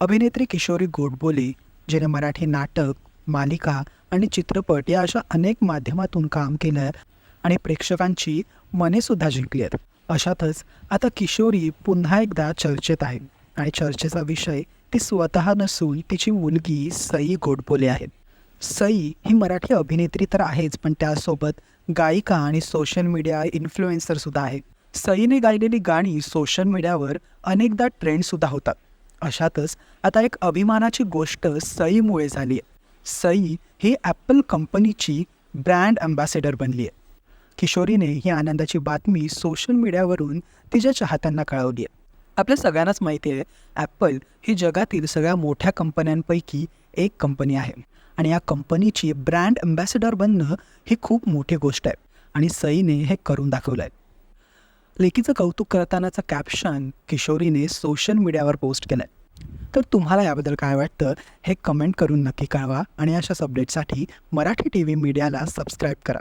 अभिनेत्री किशोरी गोडबोले जिने मराठी नाटक मालिका आणि चित्रपट या अशा अनेक माध्यमातून काम केलं आहे आणि प्रेक्षकांची मनेसुद्धा जिंकली आहेत. अशातच आता किशोरी पुन्हा एकदा चर्चेत आहे आणि चर्चेचा विषय ती स्वतः नसून तिची मुलगी सई गोडबोले आहे. सई ही मराठी अभिनेत्री तर आहेच पण त्यासोबत गायिका आणि सोशल मीडिया इन्फ्लुएन्सरसुद्धा आहे. सईने गायलेली गाणी सोशल मीडियावर अनेकदा ट्रेंडसुद्धा होतात. अशातच आता एक अभिमानाची गोष्ट सईमुळे झाली आहे सई ही ॲपल कंपनीची ब्रँड अँबॅसेडर बनली आहे किशोरीने ही आनंदाची बातमी सोशल मीडियावरून तिच्या चाहत्यांना कळवली आहे आपल्या सगळ्यांनाच माहिती आहे ॲपल ही जगातील सगळ्या मोठ्या कंपन्यांपैकी एक कंपनी आहे. आणि या कंपनीची ब्रँड अँबॅसेडर बनणं ही खूप मोठी गोष्ट आहे. आणि सईने हे करून दाखवलं आहे लेकीचं कौतुक करतानाचं कॅप्शन किशोरीने सोशल मीडियावर पोस्ट केलं आहे तर तुम्हाला याबद्दल काय वाटतं? हे कमेंट करून नक्की कळवा आणि अशाच अपडेटसाठी मराठी टी व्ही मीडियाला सबस्क्राईब करा.